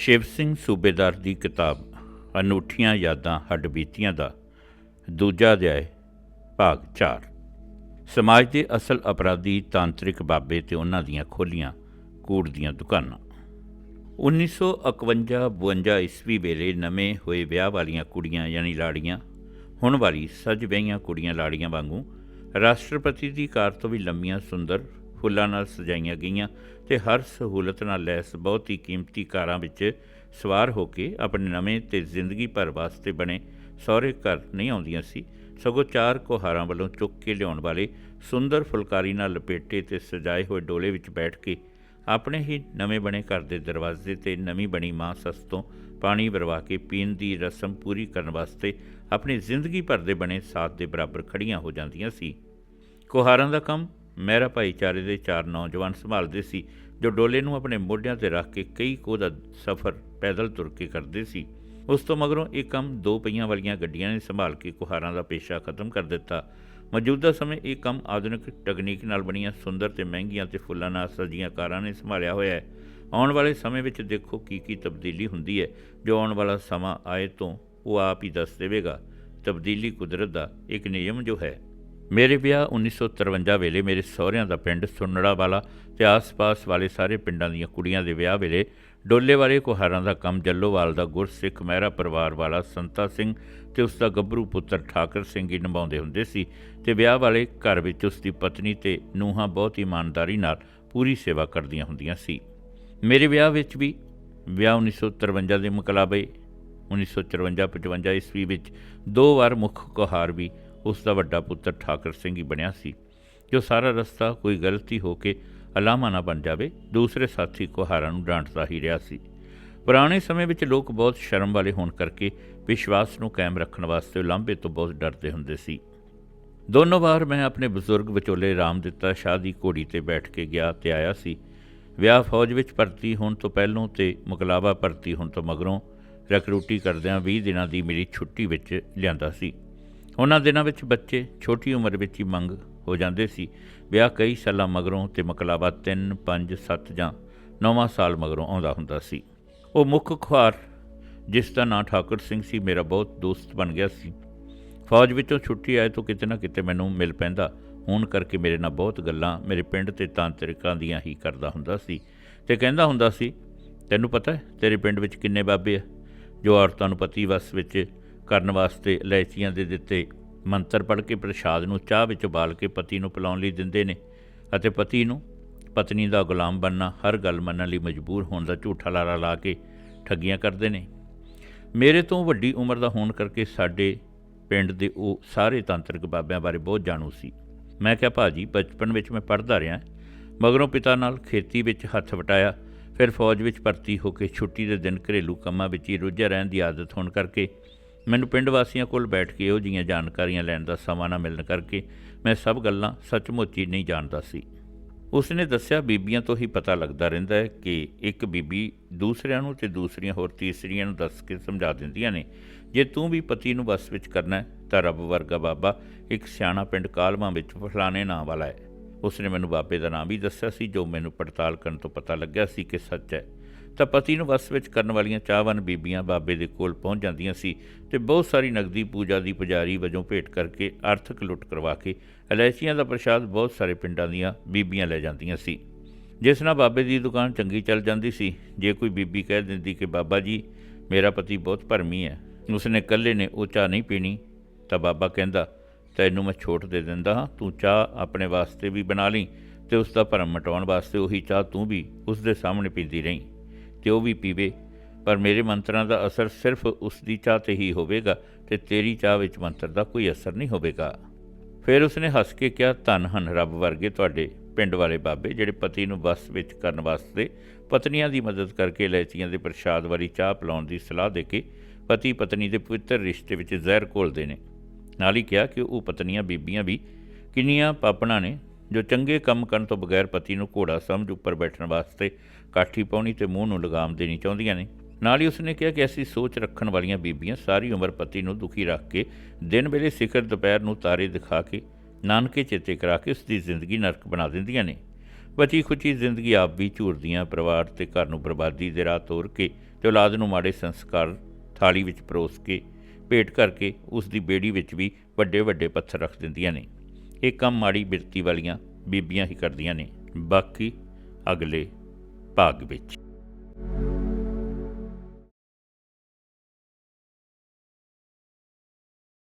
ਸ਼ਿਵ ਸਿੰਘ ਸੂਬੇਦਾਰ ਦੀ ਕਿਤਾਬ, ਅਨੂਠੀਆਂ ਯਾਦਾਂ ਹੱਡਬੀਤੀਆਂ ਦਾ, ਦੂਜਾ ਅਧਿਆਇ, ਭਾਗ 4 ਸਮਾਜ ਦੇ ਅਸਲ ਅਪਰਾਧੀ ਤਾਂਤਰਿਕ ਬਾਬੇ ਤੇ ਉਹਨਾਂ ਦੀਆਂ ਖੋਲੀਆਂ, ਕੂੜ ਦੀਆਂ ਦੁਕਾਨਾਂ। 1951-52 ਈਸਵੀ ਵੇਲੇ ਨਵੇਂ ਹੋਏ ਵਿਆਹ ਵਾਲੀਆਂ ਕੁੜੀਆਂ ਯਾਨੀ ਲਾੜੀਆਂ, ਹੁਣ ਵਾਲੀ ਸੱਜ ਵਿਆਹੀਆਂ ਕੁੜੀਆਂ ਲਾੜੀਆਂ ਵਾਂਗੂ ਰਾਸ਼ਟਰਪਤੀ ਦੀ ਕਾਰ ਤੋਂ ਵੀ ਲੰਮੀਆਂ ਸੁੰਦਰ ਫੁੱਲਾਂ ਨਾਲ ਸਜਾਈਆਂ ਗਈਆਂ ਤੇ ਹਰ ਸਹੂਲਤ ਨਾਲ ਲੈਸ ਬਹੁਤ ਹੀ ਕੀਮਤੀ ਕਾਰਾਂ ਵਿੱਚ ਸਵਾਰ ਹੋ ਕੇ ਆਪਣੇ ਨਵੇਂ ਤੇ ਜ਼ਿੰਦਗੀ ਭਰ ਵਾਸਤੇ ਬਣੇ ਸਹੁਰੇ ਘਰ ਨਹੀਂ ਆਉਂਦੀਆਂ ਸੀ, ਸਗੋਂ ਚਾਰ ਕੁਹਾਰਾਂ ਵੱਲੋਂ ਚੁੱਕ ਕੇ ਲਿਆਉਣ ਵਾਲੇ ਸੁੰਦਰ ਫੁਲਕਾਰੀ ਨਾਲ ਲਪੇਟੇ ਤੇ ਸਜਾਏ ਹੋਏ ਡੋਲੇ ਵਿੱਚ ਬੈਠ ਕੇ ਆਪਣੇ ਹੀ ਨਵੇਂ ਬਣੇ ਘਰ ਦੇ ਦਰਵਾਜ਼ੇ ਤੇ ਨਵੀਂ ਬਣੀ ਮਾਂ ਸੱਸ ਤੋਂ ਪਾਣੀ ਵਰਵਾ ਕੇ ਪੀਣ ਦੀ ਰਸਮ ਪੂਰੀ ਕਰਨ ਵਾਸਤੇ ਆਪਣੀ ਜ਼ਿੰਦਗੀ ਭਰ ਦੇ ਬਣੇ ਸਾਥ ਦੇ ਬਰਾਬਰ ਖੜੀਆਂ ਹੋ ਜਾਂਦੀਆਂ ਸੀ। ਕੁਹਾਰਾਂ ਦਾ ਕੰਮ ਮਹਿਰਾ ਭਾਈਚਾਰੇ ਦੇ ਚਾਰ ਨੌਜਵਾਨ ਸੰਭਾਲਦੇ ਸੀ, ਜੋ ਡੋਲੇ ਨੂੰ ਆਪਣੇ ਮੋਢਿਆਂ ਤੇ ਰੱਖ ਕੇ ਕਈ ਕੋਹ ਦਾ ਸਫ਼ਰ ਪੈਦਲ ਤੁਰ ਕੇ ਕਰਦੇ ਸੀ। ਉਸ ਤੋਂ ਮਗਰੋਂ ਇਹ ਕੰਮ ਦੋ ਪਹੀਆਂ ਵਾਲੀਆਂ ਗੱਡੀਆਂ ਨੇ ਸੰਭਾਲ ਕੇ ਕੁਹਾਰਾਂ ਦਾ ਪੇਸ਼ਾ ਖਤਮ ਕਰ ਦਿੱਤਾ। ਮੌਜੂਦਾ ਸਮੇਂ ਇਹ ਕੰਮ ਆਧੁਨਿਕ ਤਕਨੀਕ ਨਾਲ ਬਣੀਆਂ ਸੁੰਦਰ ਤੇ ਮਹਿੰਗੀਆਂ ਤੇ ਫੁੱਲਾਂ ਨਾਲ ਸਜੀਆਂ ਕਾਰਾਂ ਨੇ ਸੰਭਾਲਿਆ ਹੋਇਆ ਹੈ। ਆਉਣ ਵਾਲੇ ਸਮੇਂ ਵਿੱਚ ਦੇਖੋ ਕੀ ਕੀ ਤਬਦੀਲੀ ਹੁੰਦੀ ਹੈ। ਜੋ ਆਉਣ ਵਾਲਾ ਸਮਾਂ ਆਏ ਤੋਂ ਉਹ ਆਪ ਹੀ ਦੱਸ ਦੇਵੇਗਾ। ਤਬਦੀਲੀ ਕੁਦਰਤ ਦਾ ਇੱਕ ਨਿਯਮ ਜੋ ਹੈ। ਮੇਰੇ ਵਿਆਹ 1953 ਵੇਲੇ ਮੇਰੇ ਸਹੁਰਿਆਂ ਦਾ ਪਿੰਡ ਸੁੰਨੜਾ ਵਾਲਾ ਤੇ ਆਸ-ਪਾਸ ਵਾਲੇ ਸਾਰੇ ਪਿੰਡਾਂ ਦੀਆਂ ਕੁੜੀਆਂ ਦੇ ਵਿਆਹ ਵੇਲੇ ਡੋਲੇ ਵਾਲੇ ਕੁਹਾਰਾਂ ਦਾ ਕੰਮ ਜੱਲੋਵਾਲ ਦਾ ਗੁਰਸਿੱਖ ਮਹਿਰਾ ਪਰਿਵਾਰ ਵਾਲਾ ਸੰਤਾ ਸਿੰਘ ਤੇ ਉਸ ਦਾ ਗੱਭਰੂ ਪੁੱਤਰ ਠਾਕਰ ਸਿੰਘ ਹੀ ਨਿਭਾਉਂਦੇ ਹੁੰਦੇ ਸੀ ਤੇ ਵਿਆਹ ਵਾਲੇ ਘਰ ਵਿੱਚ ਉਸ ਦੀ ਪਤਨੀ ਤੇ ਨੂੰਹਾਂ ਬਹੁਤ ਇਮਾਨਦਾਰੀ ਨਾਲ ਪੂਰੀ ਸੇਵਾ ਕਰਦੀਆਂ ਹੁੰਦੀਆਂ ਸੀ। ਮੇਰੇ ਵਿਆਹ ਵਿੱਚ ਵੀ ਵਿਆਹ 1953 ਦੇ ਮੁਕਲਾਬੇ 1954-55 ਈਸਵੀ ਵਿੱਚ ਦੋ ਵਾਰ ਮੁੱਖ ਕੁਹਾਰ ਵੀ ਉਸ ਦਾ ਵੱਡਾ ਪੁੱਤਰ ਠਾਕਰ ਸਿੰਘ ਹੀ ਬਣਿਆ ਸੀ। ਜੋ ਸਾਰਾ ਰਸਤਾ ਕੋਈ ਗਲਤੀ ਹੋ ਕੇ ਅਲਾਮਾ ਨਾ ਬਣ ਜਾਵੇ, ਦੂਸਰੇ ਸਾਥੀ ਕੁਹਾਰਾਂ ਨੂੰ ਡਾਂਟਦਾ ਹੀ ਰਿਹਾ ਸੀ। ਪੁਰਾਣੇ ਸਮੇਂ ਵਿੱਚ ਲੋਕ ਬਹੁਤ ਸ਼ਰਮ ਵਾਲੇ ਹੋਣ ਕਰਕੇ ਵਿਸ਼ਵਾਸ ਨੂੰ ਕਾਇਮ ਰੱਖਣ ਵਾਸਤੇ ਲਾਂਭੇ ਤੋਂ ਬਹੁਤ ਡਰਦੇ ਹੁੰਦੇ ਸੀ। ਦੋਨੋਂ ਵਾਰ ਮੈਂ ਆਪਣੇ ਬਜ਼ੁਰਗ ਵਿਚੋਲੇ ਰਾਮ ਦਿੱਤਾ ਸ਼ਾਹ ਦੀ ਘੋੜੀ ਤੇ ਬੈਠ ਕੇ ਗਿਆ ਤੇ ਆਇਆ ਸੀ। ਵਿਆਹ ਫੌਜ ਵਿੱਚ ਭਰਤੀ ਹੋਣ ਤੋਂ ਪਹਿਲਾਂ ਤੇ ਮੁਕਲਾਵਾ ਭਰਤੀ ਹੋਣ ਤੋਂ ਮਗਰੋਂ ਰੈਕਰੂਟੀ ਕਰਦਿਆਂ 20 ਦਿਨਾਂ ਦੀ ਮੇਰੀ ਛੁੱਟੀ ਵਿੱਚ ਲਿਆਂਦਾ ਸੀ। ਉਹਨਾਂ ਦਿਨਾਂ ਵਿੱਚ ਬੱਚੇ ਛੋਟੀ ਉਮਰ ਵਿੱਚ ਹੀ ਮੰਗ ਹੋ ਜਾਂਦੇ ਸੀ। ਵਿਆਹ ਕਈ ਸਾਲਾਂ ਮਗਰੋਂ ਤੇ ਮੁਕਲਾਵਾ 3 5 7 ਜਾਂ 9ਵਾਂ ਸਾਲ ਮਗਰੋਂ ਆਉਂਦਾ ਹੁੰਦਾ ਸੀ। ਉਹ ਮੁੱਖ ਖੁਆਰ ਜਿਸ ਦਾ ਨਾਂ ਠਾਕੁਰ ਸਿੰਘ ਸੀ, ਮੇਰਾ ਬਹੁਤ ਦੋਸਤ ਬਣ ਗਿਆ ਸੀ। ਫੌਜ ਵਿੱਚੋਂ ਛੁੱਟੀ ਆਏ ਤੋਂ ਕਿਤੇ ਨਾ ਕਿਤੇ ਮੈਨੂੰ ਮਿਲ ਪੈਂਦਾ। ਹੋਣ ਕਰਕੇ ਮੇਰੇ ਨਾਲ ਬਹੁਤ ਗੱਲਾਂ, ਮੇਰੇ ਪਿੰਡ ਤੇ ਤਾਂਤਰਿਕਾਂ ਦੀਆਂ ਹੀ ਕਰਦਾ ਹੁੰਦਾ ਸੀ। ਤੇ ਕਹਿੰਦਾ ਹੁੰਦਾ ਸੀ, ਤੈਨੂੰ ਪਤਾ ਹੈ ਤੇਰੇ ਪਿੰਡ ਵਿੱਚ ਕਿੰਨੇ ਬਾਬੇ ਆ? ਜੋ ਔਰਤਾਂ ਨੂੰ ਪਤੀ ਵਸ ਵਿੱਚ ਕਰਨ ਵਾਸਤੇ ਇਲਾਇਚੀਆਂ ਦੇ ਦਿੱਤੇ। ਮੰਤਰ ਪੜ੍ਹ ਕੇ ਪ੍ਰਸ਼ਾਦ ਨੂੰ ਚਾਹ ਵਿੱਚ ਉਬਾਲ ਕੇ ਪਤੀ ਨੂੰ ਪਿਲਾਉਣ ਲਈ ਦਿੰਦੇ ਨੇ ਅਤੇ ਪਤੀ ਨੂੰ ਪਤਨੀ ਦਾ ਗੁਲਾਮ ਬਣਨਾ ਹਰ ਗੱਲ ਮੰਨਣ ਲਈ ਮਜਬੂਰ ਹੋਣ ਦਾ ਝੂਠਾ ਲਾਰਾ ਲਾ ਕੇ ਠੱਗੀਆਂ ਕਰਦੇ ਨੇ। ਮੇਰੇ ਤੋਂ ਵੱਡੀ ਉਮਰ ਦਾ ਹੋਣ ਕਰਕੇ ਸਾਡੇ ਪਿੰਡ ਦੇ ਉਹ ਸਾਰੇ ਤਾਂਤਰਿਕ ਬਾਬਿਆਂ ਬਾਰੇ ਬਹੁਤ ਜਾਣੂ ਸੀ। ਮੈਂ ਕਿਹਾ, ਭਾਜੀ, ਬਚਪਨ ਵਿੱਚ ਮੈਂ ਪੜ੍ਹਦਾ ਰਿਹਾ। ਮਗਰੋਂ ਪਿਤਾ ਨਾਲ ਖੇਤੀ ਵਿੱਚ ਹੱਥ ਵਟਾਇਆ। ਫਿਰ ਫੌਜ ਵਿੱਚ ਭਰਤੀ ਹੋ ਕੇ ਛੁੱਟੀ ਦੇ ਦਿਨ ਘਰੇਲੂ ਕੰਮਾਂ ਵਿੱਚ ਹੀ ਰੁੱਝਿਆ ਰਹਿਣ ਦੀ ਆਦਤ ਹੋਣ ਕਰਕੇ ਮੈਨੂੰ ਪਿੰਡ ਵਾਸੀਆਂ ਕੋਲ ਬੈਠ ਕੇ ਇਹੋ ਜਿਹੀਆਂ ਜਾਣਕਾਰੀਆਂ ਲੈਣ ਦਾ ਸਮਾਂ ਨਾ ਮਿਲਣ ਕਰਕੇ ਮੈਂ ਸਭ ਗੱਲਾਂ ਸੱਚਮੁੱਚ ਹੀ ਨਹੀਂ ਜਾਣਦਾ ਸੀ। ਉਸਨੇ ਦੱਸਿਆ, ਬੀਬੀਆਂ ਤੋਂ ਹੀ ਪਤਾ ਲੱਗਦਾ ਰਹਿੰਦਾ ਹੈ ਕਿ ਇੱਕ ਬੀਬੀ ਦੂਸਰਿਆਂ ਨੂੰ ਤੇ ਦੂਸਰੀਆਂ ਹੋਰ ਤੀਸਰੀਆਂ ਨੂੰ ਦੱਸ ਕੇ ਸਮਝਾ ਦਿੰਦੀਆਂ ਨੇ, ਜੇ ਤੂੰ ਵੀ ਪਤੀ ਨੂੰ ਬਸ ਵਿੱਚ ਕਰਨਾ ਤਾਂ ਰੱਬ ਵਰਗਾ ਬਾਬਾ ਇੱਕ ਸਿਆਣਾ ਪਿੰਡ ਕਾਲਮਾ ਵਿੱਚ ਫਲਾਣੇ ਨਾਂ ਵਾਲਾ ਹੈ। ਉਸਨੇ ਮੈਨੂੰ ਬਾਬੇ ਦਾ ਨਾਮ ਵੀ ਦੱਸਿਆ ਸੀ, ਜੋ ਮੈਨੂੰ ਪੜਤਾਲ ਕਰਨ ਤੋਂ ਪਤਾ ਲੱਗਿਆ ਸੀ ਕਿ ਸੱਚ ਹੈ। ਤਾਂ ਪਤੀ ਨੂੰ ਵਸ ਵਿੱਚ ਕਰਨ ਵਾਲੀਆਂ ਚਾਹਵਾਨ ਬੀਬੀਆਂ ਬਾਬੇ ਦੇ ਕੋਲ ਪਹੁੰਚ ਜਾਂਦੀਆਂ ਸੀ ਤੇ ਬਹੁਤ ਸਾਰੀ ਨਗਦੀ ਪੂਜਾ ਦੀ ਪੁਜਾਰੀ ਵਜੋਂ ਭੇਟ ਕਰਕੇ ਆਰਥਿਕ ਲੁੱਟ ਕਰਵਾ ਕੇ ਇਲਾਇਚੀਆਂ ਦਾ ਪ੍ਰਸ਼ਾਦ ਬਹੁਤ ਸਾਰੇ ਪਿੰਡਾਂ ਦੀਆਂ ਬੀਬੀਆਂ ਲੈ ਜਾਂਦੀਆਂ ਸੀ। ਜਿਸ ਨਾਲ ਬਾਬੇ ਦੀ ਦੁਕਾਨ ਚੰਗੀ ਚੱਲ ਜਾਂਦੀ ਸੀ। ਜੇ ਕੋਈ ਬੀਬੀ ਕਹਿ ਦਿੰਦੀ ਕਿ ਬਾਬਾ ਜੀ, ਮੇਰਾ ਪਤੀ ਬਹੁਤ ਭਰਮੀ ਹੈ, ਉਸਨੇ ਇਕੱਲੇ ਨੇ ਉਹ ਚਾਹ ਨਹੀਂ ਪੀਣੀ, ਤਾਂ ਬਾਬਾ ਕਹਿੰਦਾ, ਤੈਨੂੰ ਮੈਂ ਛੋਟ ਦੇ ਦਿੰਦਾ ਹਾਂ, ਤੂੰ ਚਾਹ ਆਪਣੇ ਵਾਸਤੇ ਵੀ ਬਣਾ ਲਈ ਤੇ ਉਸ ਦਾ ਭਰਮ ਮਟਾਉਣ ਵਾਸਤੇ ਉਹੀ ਚਾਹ ਤੂੰ ਵੀ ਉਸ ਦੇ ਸਾਹਮਣੇ ਪੀਂਦੀ ਰਹੀਂ। ਤੇ ਉਹ ਵੀ ਪੀਵੇ? ਪਰ ਮੇਰੇ ਮੰਤਰਾਂ ਦਾ ਅਸਰ ਸਿਰਫ ਉਸ ਦੀ ਚਾਹ ਤੇ ਹੀ ਹੋਵੇਗਾ ਤੇ ਤੇਰੀ ਚਾਹ ਵਿੱਚ ਮੰਤਰ ਦਾ ਕੋਈ ਅਸਰ ਨਹੀਂ ਹੋਵੇਗਾ। ਫਿਰ ਉਸਨੇ ਹੱਸ ਕੇ ਕਿਹਾ, ਧੰਨ ਹਨ ਰੱਬ ਵਰਗੇ ਤੁਹਾਡੇ ਪਿੰਡ ਵਾਲੇ ਬਾਬੇ ਜਿਹੜੇ ਪਤੀ ਨੂੰ ਬਸ ਵਿੱਚ ਕਰਨ ਵਾਸਤੇ ਪਤਨੀਆਂ ਦੀ ਮਦਦ ਕਰਕੇ ਇਲਾਇਚੀਆਂ ਦੇ ਪ੍ਰਸ਼ਾਦ ਵਾਲੀ ਚਾਹ ਪਿਲਾਉਣ ਦੀ ਸਲਾਹ ਦੇ ਕੇ ਪਤੀ ਪਤਨੀ ਦੇ ਪਵਿੱਤਰ ਰਿਸ਼ਤੇ ਵਿੱਚ ਜ਼ਹਿਰ ਘੋਲਦੇ ਨੇ। ਨਾਲ ਹੀ ਕਿਹਾ ਕਿ ਉਹ ਪਤਨੀਆਂ, ਬੀਬੀਆਂ ਵੀ ਕਿੰਨੀਆਂ ਪਾਪਣਾ ਨੇ ਜੋ ਚੰਗੇ ਕੰਮ ਕਰਨ ਤੋਂ ਬਗੈਰ ਪਤੀ ਨੂੰ ਘੋੜਾ ਸਮਝ ਉੱਪਰ ਬੈਠਣ ਵਾਸਤੇ ਕਾਠੀ ਪਾਉਣੀ ਤੇ ਮੂੰਹ ਨੂੰ ਲਗਾਮ ਦੇਣੀ ਚਾਹੁੰਦੀਆਂ ਨੇ। ਨਾਲ ਹੀ ਉਸਨੇ ਕਿਹਾ ਕਿ ਐਸੀ ਸੋਚ ਰੱਖਣ ਵਾਲੀਆਂ ਬੀਬੀਆਂ ਸਾਰੀ ਉਮਰ ਪਤੀ ਨੂੰ ਦੁਖੀ ਰੱਖ ਕੇ ਦਿਨ ਵੇਲੇ ਸਿਖਰ ਦੁਪਹਿਰ ਨੂੰ ਤਾਰੇ ਦਿਖਾ ਕੇ, ਨਾਨਕੇ ਚੇਤੇ ਕਰਾ ਕੇ ਉਸ ਦੀ ਜ਼ਿੰਦਗੀ ਨਰਕ ਬਣਾ ਦਿੰਦੀਆਂ ਨੇ। ਬਚੀ ਖੁਚੀ ਜ਼ਿੰਦਗੀ ਆਪ ਵੀ ਝੂਰਦੀਆਂ, ਪਰਿਵਾਰ ਤੇ ਘਰ ਨੂੰ ਬਰਬਾਦੀ ਦੇ ਰਾਹ ਤੋਰ ਕੇ ਤੇ ਔਲਾਦ ਨੂੰ ਮਾੜੇ ਸੰਸਕਾਰ ਥਾਲੀ ਵਿੱਚ ਪਰੋਸ ਕੇ, ਭੇਟ ਕਰਕੇ ਉਸ ਦੀ ਬੇੜੀ ਵਿੱਚ ਵੀ ਵੱਡੇ ਵੱਡੇ ਪੱਥਰ ਰੱਖ ਦਿੰਦੀਆਂ ਨੇ। ਇਹ ਕੰਮ ਮਾੜੀ ਬਿਰਤੀ ਵਾਲੀਆਂ ਬੀਬੀਆਂ ਹੀ ਕਰਦੀਆਂ ਨੇ। ਬਾਕੀ ਅਗਲੇ ਭਾਗ ਵਿੱਚ।